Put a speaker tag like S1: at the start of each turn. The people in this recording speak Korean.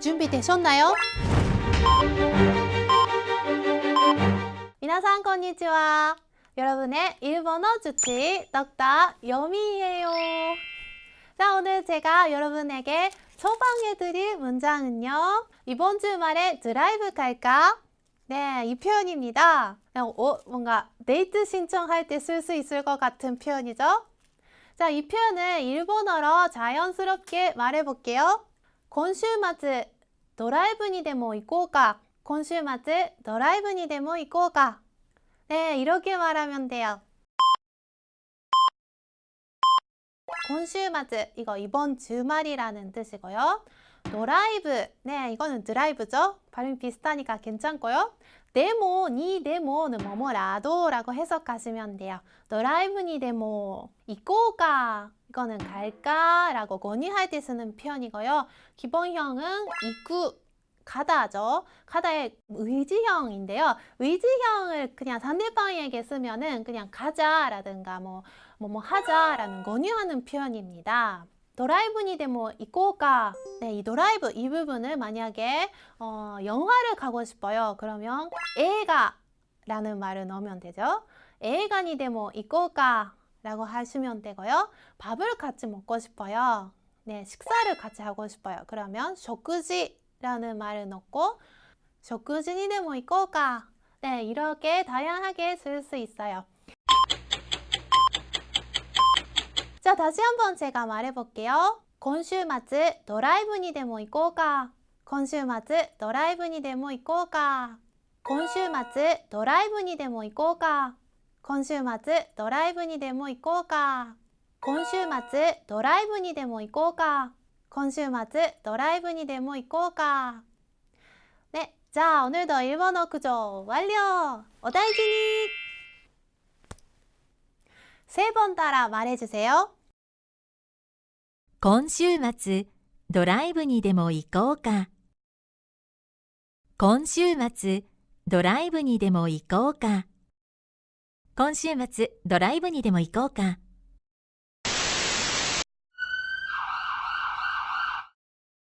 S1: 준비되셨나요? 미나상 건니치와 여러분의 일본어 주치 떡다 여미예요. 자, 오늘 제가 여러분에게 소방해드릴 문장은요. 이번 주말에 드라이브 갈까? 네, 이 표현입니다. 어, 어 뭔가 데이트 신청할 때 쓸 수 있을 것 같은 표현이죠? 자, 이 표현을 일본어로 자연스럽게 말해볼게요. 今週末ドライブにでも行こうか今週末ドライブにでも行こうか 네, 이렇게 말하면 돼요. 今週末 이거 이번 주말이라는 뜻이고요. 드라이브 네, 이거는 드라이브죠. 발음 비슷하니까 괜찮고요. 데모, 니 데모는 뭐뭐라도라고 해석하시면 돼요. 드라이브 니 데모, 이꼬가 이거는 갈까라고 건의할 때 쓰는 표현이고요. 기본형은 이구 가다죠. 가다의 의지형인데요. 의지형을 그냥 상대방에게 쓰면은 그냥 가자라든가 뭐 뭐 뭐 하자라는 권유하는 표현입니다. 드라이브니 데모 이꼬가 네, 이 드라이브 이 부분을 만약에 어, 영화를 가고 싶어요. 그러면映画라는 말을 넣으면 되죠. 映画にでも行こうか 라고 하시면 되고요. 밥을 같이 먹고 싶어요. 네, 식사를 같이 하고 싶어요. 그러면 食事라는 말을 넣고 食事にでも行こうか 네, 이렇게 다양하게 쓸 수 있어요. 자, 다시 한번 제가 말해볼게요. 今週末ドライブにでも行こうか今週末ドライブにでも行こうか今週末ドライブにでも行こうか今週末ドライブにでも行こうか今週末ドライブにでも行こうか今週末ドライブにでも行こうか 네, 자 오늘도 일본어 구조 완료! お大事に! 세 번 따라 말해주세요.
S2: 今週末ドライブにでも行こうか。今週末ドライブにでも行こうか。今週末ドライブにでも行こうか。